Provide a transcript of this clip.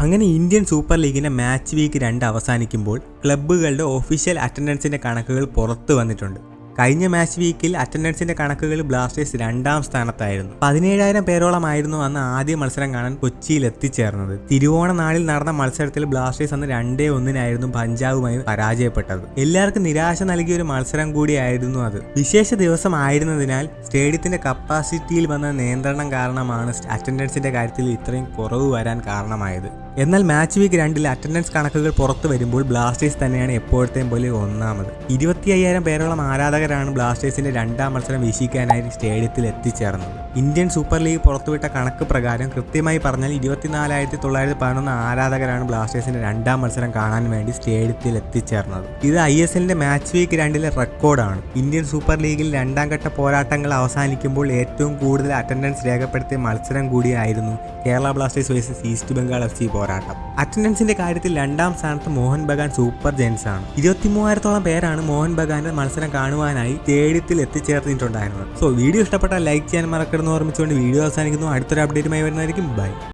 അങ്ങനെ Indian super ലീഗിന്റെ match week രണ്ട് അവസാനിക്കുമ്പോൾ ക്ലബ്ബുകളുടെ ഒഫീഷ്യൽ അറ്റൻഡൻസിന്റെ കണക്കുകൾ പുറത്തു വന്നിട്ടുണ്ട്. കഴിഞ്ഞ മാച്ച് വീക്കിൽ അറ്റൻഡൻസിന്റെ കണക്കുകൾ ബ്ലാസ്റ്റേഴ്സ് രണ്ടാം സ്ഥാനത്തായിരുന്നു. പതിനേഴായിരം പേരോളമായിരുന്നു അന്ന് ആദ്യ മത്സരം കാണാൻ കൊച്ചിയിൽ എത്തിച്ചേർന്നത്. തിരുവോണ നാളിൽ നടന്ന മത്സരത്തിൽ ബ്ലാസ്റ്റേഴ്സ് അന്ന് രണ്ടേ ഒന്നിനായിരുന്നു പഞ്ചാബുമായി പരാജയപ്പെട്ടത്. എല്ലാവർക്കും നിരാശ നൽകിയ ഒരു മത്സരം കൂടിയായിരുന്നു അത്. വിശേഷ ദിവസം ആയിരുന്നതിനാൽ സ്റ്റേഡിയത്തിന്റെ കപ്പാസിറ്റിയിൽ വന്ന നിയന്ത്രണം കാരണമാണ് അറ്റൻഡൻസിന്റെ കാര്യത്തിൽ ഇത്രയും കുറവ് വരാൻ കാരണമായത്. എന്നാൽ മാച്ച് വീക്ക് രണ്ടിൽ അറ്റൻഡൻസ് കണക്കുകൾ പുറത്തു വരുമ്പോൾ ബ്ലാസ്റ്റേഴ്സ് തന്നെയാണ് എപ്പോഴത്തെയും പോലെ ഒന്നാമത്. ഇരുപത്തി അയ്യായിരം പേരോളം ആരാധകരാണ് ബ്ലാസ്റ്റേഴ്സിന്റെ രണ്ടാം മത്സരം വീക്ഷിക്കാനായി സ്റ്റേഡിയത്തിൽ എത്തിച്ചേർന്നത് ഇന്ത്യൻ സൂപ്പർ ലീഗ് പുറത്തുവിട്ട കണക്ക് പ്രകാരം കൃത്യമായി പറഞ്ഞാൽ ഇരുപത്തിനാലായിരത്തി തൊള്ളായിരത്തി പതിനൊന്ന് ആരാധകരാണ് ബ്ലാസ്റ്റേഴ്സിന്റെ രണ്ടാം മത്സരം കാണാൻ വേണ്ടി സ്റ്റേഡിയത്തിൽ എത്തിച്ചേർന്നത് ഇത് ഐ എസ് എല്ലിന്റെ മാച്ച് വീക്ക് രണ്ടിലെ റെക്കോർഡാണ്. ഇന്ത്യൻ സൂപ്പർ ലീഗിൽ രണ്ടാം ഘട്ട പോരാട്ടങ്ങൾ അവസാനിക്കുമ്പോൾ ഏറ്റവും കൂടുതൽ അറ്റൻഡൻസ് രേഖപ്പെടുത്തിയ മത്സരം കൂടിയായിരുന്നു Kerala Blasters versus east Bengal F C പോരാട്ടം. അറ്റൻഡൻസിന്റെ കാര്യത്തിൽ രണ്ടാം സ്ഥാനത്ത് മോഹൻ ബഗാൻ സൂപ്പർ ജെൻസ് ആണ് ഇരുപത്തിമൂവായിരത്തോളം പേരാണ് മോഹൻ ബഗാന്റെ മത്സരം കാണുവാനായി സ്റ്റേഡിയത്തിൽ എത്തിച്ചേർന്നിട്ടുണ്ടായിരുന്നത്. സോ വീഡിയോ ഇഷ്ടപ്പെട്ടാൽ ലൈക്ക് ചെയ്യാൻ മറക്കരുതെന്ന് ഓർമ്മിച്ചുകൊണ്ട് വീഡിയോ അവസാനിക്കുന്നു. അടുത്തൊരു അപ്ഡേറ്റുമായി വരുന്നതായിരിക്കും. ബൈ